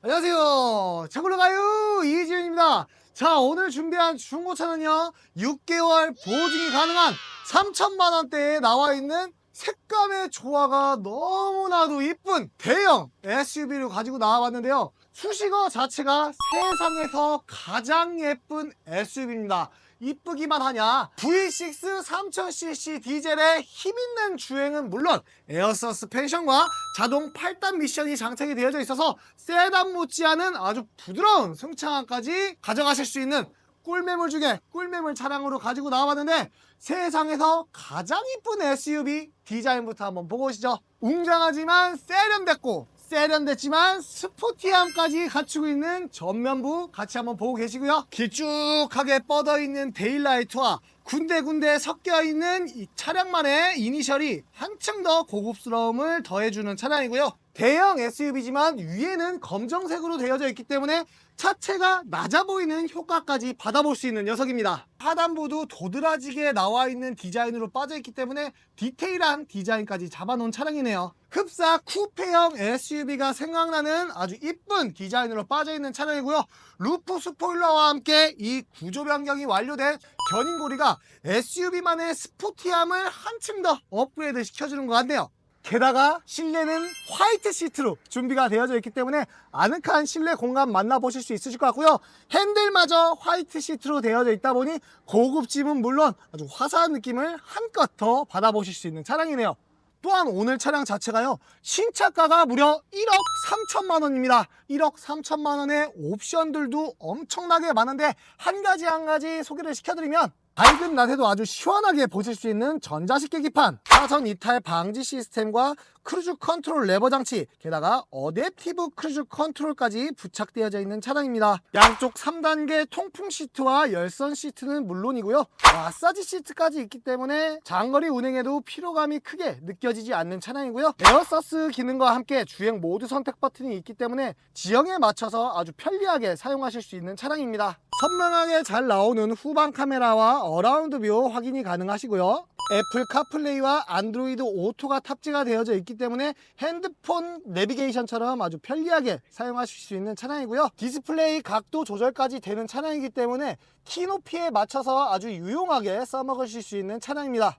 안녕하세요. 차골로가요 이지윤입니다. 자 오늘 준비한 중고차는요 6개월 보증이 가능한 3천만 원대에 나와 있는 색감의 조화가 너무나도 이쁜 대형 SUV를 가지고 나와봤는데요. 수식어 자체가 세상에서 가장 예쁜 SUV입니다. 이쁘기만 하냐? V6 3000cc 디젤의 힘있는 주행은 물론 에어 서스펜션과 자동 8단 미션이 장착이 되어져 있어서 세단 못지않은 아주 부드러운 승차감까지 가져가실 수 있는 꿀매물 중에 꿀매물 차량으로 가지고 나와봤는데 세상에서 가장 이쁜 SUV 디자인부터 한번 보고 오시죠. 웅장하지만 세련됐고 세련됐지만 스포티함까지 갖추고 있는 전면부 같이 한번 보고 계시고요. 길쭉하게 뻗어 있는 데일라이트와 군데군데 섞여 있는 이 차량만의 이니셜이 한층 더 고급스러움을 더해주는 차량이고요. 대형 SUV지만 위에는 검정색으로 되어져 있기 때문에 차체가 낮아 보이는 효과까지 받아볼 수 있는 녀석입니다. 하단부도 도드라지게 나와 있는 디자인으로 빠져있기 때문에 디테일한 디자인까지 잡아놓은 차량이네요. 흡사 쿠페형 SUV가 생각나는 아주 이쁜 디자인으로 빠져있는 차량이고요. 루프 스포일러와 함께 이 구조 변경이 완료된 견인고리가 SUV만의 스포티함을 한층 더 업그레이드 시켜주는 것 같네요. 게다가 실내는 화이트 시트로 준비가 되어져 있기 때문에 아늑한 실내 공간 만나보실 수 있으실 것 같고요. 핸들마저 화이트 시트로 되어져 있다 보니 고급짐은 물론 아주 화사한 느낌을 한껏 더 받아보실 수 있는 차량이네요. 또한 오늘 차량 자체가요 신차가가 무려 1억 3천만 원입니다 1억 3천만 원의 옵션들도 엄청나게 많은데 한 가지 한 가지 소개를 시켜드리면 밝은 낮에도 아주 시원하게 보실 수 있는 전자식 계기판. 사선 이탈 방지 시스템과 크루즈 컨트롤 레버 장치 게다가 어댑티브 크루즈 컨트롤까지 부착되어져 있는 차량입니다. 양쪽 3단계 통풍 시트와 열선 시트는 물론이고요. 마사지 시트까지 있기 때문에 장거리 운행에도 피로감이 크게 느껴지지 않는 차량이고요. 에어서스 기능과 함께 주행 모드 선택 버튼이 있기 때문에 지형에 맞춰서 아주 편리하게 사용하실 수 있는 차량입니다 선명하게 잘 나오는 후방 카메라와 어라운드 뷰 확인이 가능하시고요 애플 카플레이와 안드로이드 오토가 탑재가 되어져 있기 때문에 핸드폰 내비게이션처럼 아주 편리하게 사용하실 수 있는 차량이고요. 디스플레이 각도 조절까지 되는 차량이기 때문에 키 높이에 맞춰서 아주 유용하게 써먹으실 수 있는 차량입니다.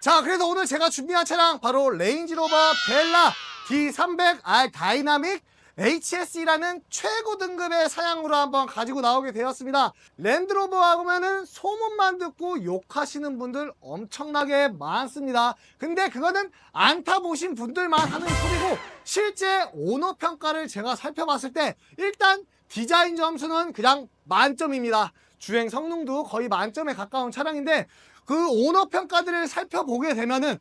자, 그래서 오늘 제가 준비한 차량 바로 레인지로버 벨라 D300R 다이나믹 HS이라는 최고 등급의 사양으로 한번 가지고 나오게 되었습니다. 랜드로버 하면은 소문만 듣고 욕하시는 분들 엄청나게 많습니다. 근데 그거는 안 타보신 분들만 하는 소리고 실제 오너 평가를 제가 살펴봤을 때 일단 디자인 점수는 그냥 만점입니다. 주행 성능도 거의 만점에 가까운 차량인데 그 오너 평가들을 살펴보게 되면은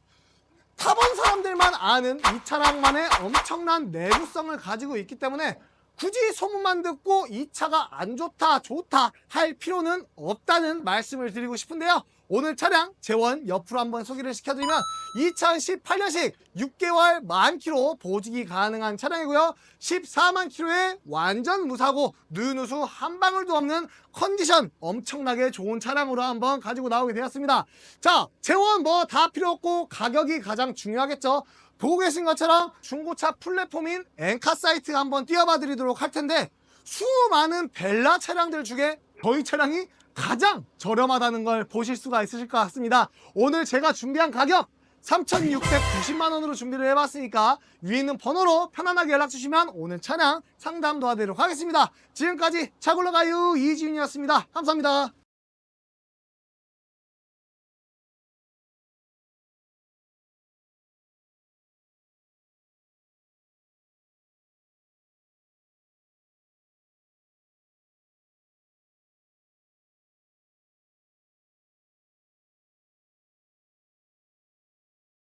타본 사람들만 아는 이 차량만의 엄청난 내구성을 가지고 있기 때문에 굳이 소문만 듣고 이 차가 안 좋다 좋다 할 필요는 없다는 말씀을 드리고 싶은데요 오늘 차량 재원 옆으로 한번 소개를 시켜드리면 2018년식 6개월 만 킬로 보직이 가능한 차량이고요. 14만 킬로의 완전 무사고 누누수 한 방울도 없는 컨디션 엄청나게 좋은 차량으로 한번 가지고 나오게 되었습니다. 자 재원 뭐 다 필요 없고 가격이 가장 중요하겠죠. 보고 계신 것처럼 중고차 플랫폼인 엔카 사이트 한번 띄워봐 드리도록 할 텐데 수많은 벨라 차량들 중에 저희 차량이 가장 저렴하다는 걸 보실 수가 있으실 것 같습니다. 오늘 제가 준비한 가격 3,690만 원으로 준비를 해봤으니까 위에 있는 번호로 편안하게 연락 주시면 오늘 차량 상담 도와드리도록 하겠습니다. 지금까지 차굴러가요 이지윤이었습니다. 감사합니다.